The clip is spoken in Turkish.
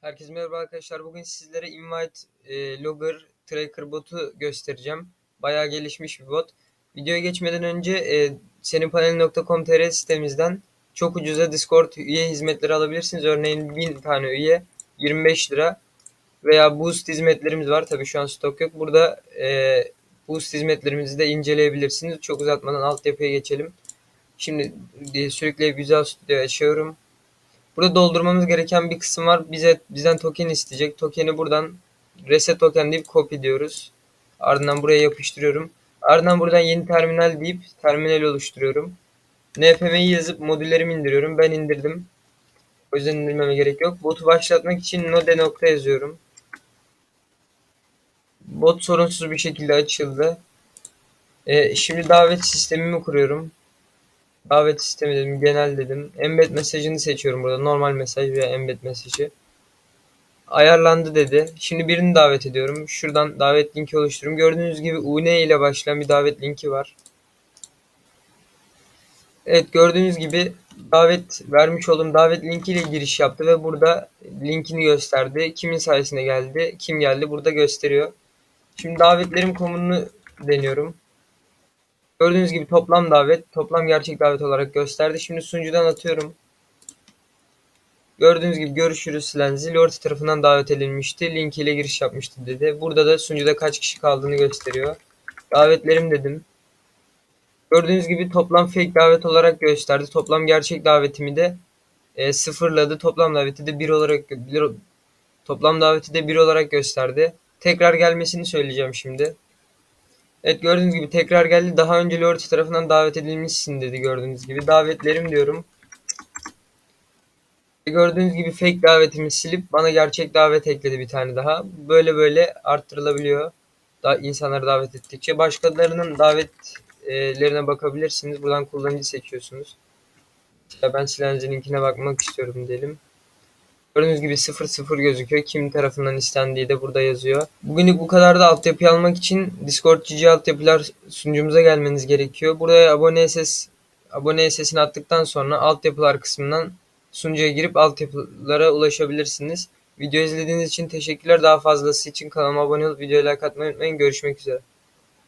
Herkese merhaba arkadaşlar. Bugün sizlere Invite e, Logger Tracker botu göstereceğim. Bayağı gelişmiş bir bot. Videoya geçmeden önce e, seninpanel.com.tr sitemizden çok ucuza Discord üye hizmetleri alabilirsiniz. Örneğin 1000 tane üye 25 lira veya boost hizmetlerimiz var. Tabii şu an stok yok. Burada e, boost hizmetlerimizi de inceleyebilirsiniz. Çok uzatmadan altyapıya geçelim. Şimdi e, sürekli Visual Studio açıyorum. Burada doldurmamız gereken bir kısım var. Bize bizden token isteyecek. Tokeni buradan reset token deyip copy diyoruz. Ardından buraya yapıştırıyorum. Ardından buradan yeni terminal deyip terminal oluşturuyorum. npm'yi yazıp modüllerimi indiriyorum. Ben indirdim. O yüzden indirmeme gerek yok. Botu başlatmak için node nokta yazıyorum. Bot sorunsuz bir şekilde açıldı. Ee, şimdi davet sistemimi kuruyorum. Davet sistemi dedim, genel dedim. Embed mesajını seçiyorum burada. Normal mesaj veya embed mesajı. Ayarlandı dedi. Şimdi birini davet ediyorum. Şuradan davet linki oluşturuyorum. Gördüğünüz gibi UN ile başlayan bir davet linki var. Evet gördüğünüz gibi davet vermiş olduğum davet linkiyle giriş yaptı ve burada linkini gösterdi. Kimin sayesinde geldi, kim geldi burada gösteriyor. Şimdi davetlerim komunu deniyorum. Gördüğünüz gibi toplam davet, toplam gerçek davet olarak gösterdi. Şimdi sunucudan atıyorum. Gördüğünüz gibi görüşürüz Silenzi Lorti tarafından davet edilmişti. Link ile giriş yapmıştı dedi. Burada da sunucuda kaç kişi kaldığını gösteriyor. Davetlerim dedim. Gördüğünüz gibi toplam fake davet olarak gösterdi. Toplam gerçek davetimi de e, sıfırladı. Toplam daveti de 1 olarak bir, toplam daveti de 1 olarak gösterdi. Tekrar gelmesini söyleyeceğim şimdi. Evet gördüğünüz gibi tekrar geldi. Daha önce Lordi tarafından davet edilmişsin dedi gördüğünüz gibi. Davetlerim diyorum. Gördüğünüz gibi fake davetimi silip bana gerçek davet ekledi bir tane daha. Böyle böyle arttırılabiliyor. Daha insanları davet ettikçe. Başkalarının davetlerine bakabilirsiniz. Buradan kullanıcı seçiyorsunuz. Ya ben Silenzi linkine bakmak istiyorum diyelim. Gördüğünüz gibi 00 gözüküyor. Kim tarafından istendiği de burada yazıyor. Bugünlük bu kadar da altyapı almak için Discord GG altyapılar sunucumuza gelmeniz gerekiyor. Buraya abone ses abone sesini attıktan sonra altyapılar kısmından sunucuya girip altyapılara ulaşabilirsiniz. Video izlediğiniz için teşekkürler. Daha fazlası için kanalıma abone olup videoya like atmayı unutmayın. Görüşmek üzere.